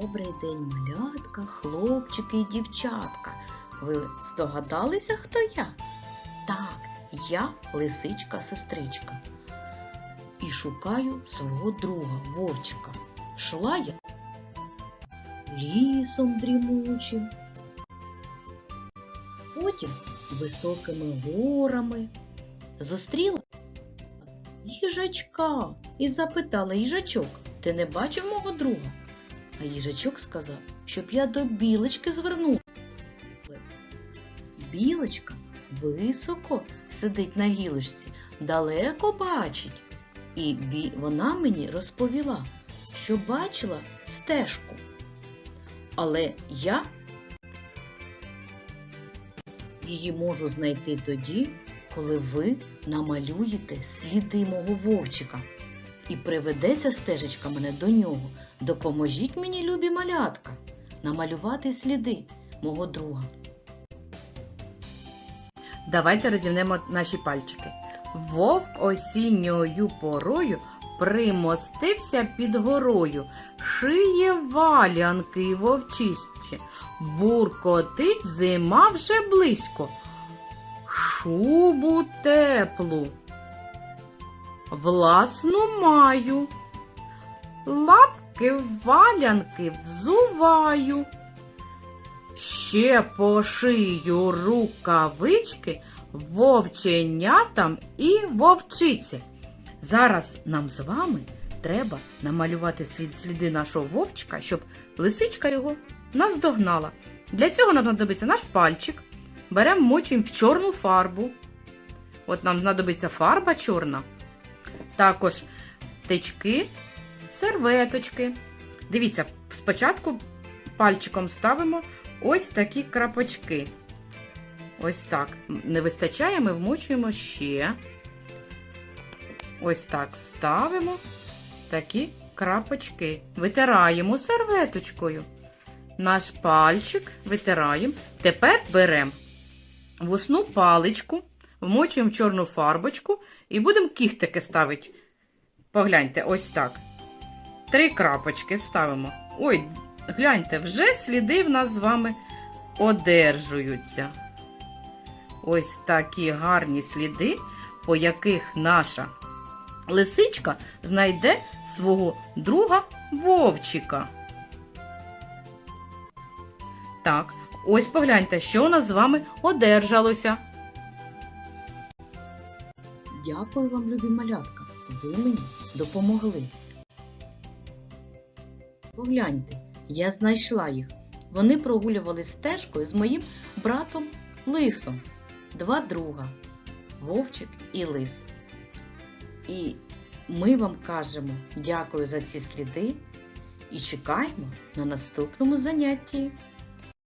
Добрий день, малятка, хлопчики і дівчатка. Ви здогадалися, хто я? Так, я лисичка-сестричка. І шукаю свого друга вовчика. Шла я лісом дрімучим, потім високими горами. Зустріла їжачка і запитала їжачок, ти не бачив мого друга? А їжачок сказав, щоб я до білочки звернув. Білочка високо сидить на гілочці, далеко бачить. І бі... вона мені розповіла, що бачила стежку. Але я її можу знайти тоді, коли ви намалюєте сліди мого вовчика. І приведеться стежечка мене до нього. Допоможіть мені, любі малятка, намалювати сліди мого друга. Давайте розімнемо наші пальчики. Вовк осінньою порою примостився під горою, шиє валянки вовчище, буркотить зима вже близько, шубу теплу. Власну маю, лапки валянки взуваю. Ще по шию рукавички вовченятам і вовчиці. Зараз нам з вами треба намалювати слід, сліди нашого вовчика, щоб лисичка його наздогнала. Для цього нам знадобиться наш пальчик. Беремо мочуємо в чорну фарбу. От нам знадобиться фарба чорна. Також тички, серветочки. Дивіться, спочатку пальчиком ставимо ось такі крапочки. Ось так. Не вистачає, ми вмочуємо ще. Ось так ставимо такі крапочки. Витираємо серветочкою. Наш пальчик витираємо. Тепер беремо вусну паличку, вмочуємо чорну фарбочку і будемо кіхтики ставити. Погляньте, ось так. Три крапочки ставимо. Ой, гляньте, вже сліди в нас з вами одержуються. Ось такі гарні сліди, по яких наша лисичка знайде свого друга вовчика. Так, ось погляньте, що у нас з вами одержалося. Дякую вам, любі малятка. Ви мені допомогли. Погляньте, я знайшла їх. Вони прогулювали стежкою з моїм братом Лисом. Два друга Вовчик і Лис. І ми вам кажемо дякую за ці сліди і чекаємо на наступному занятті.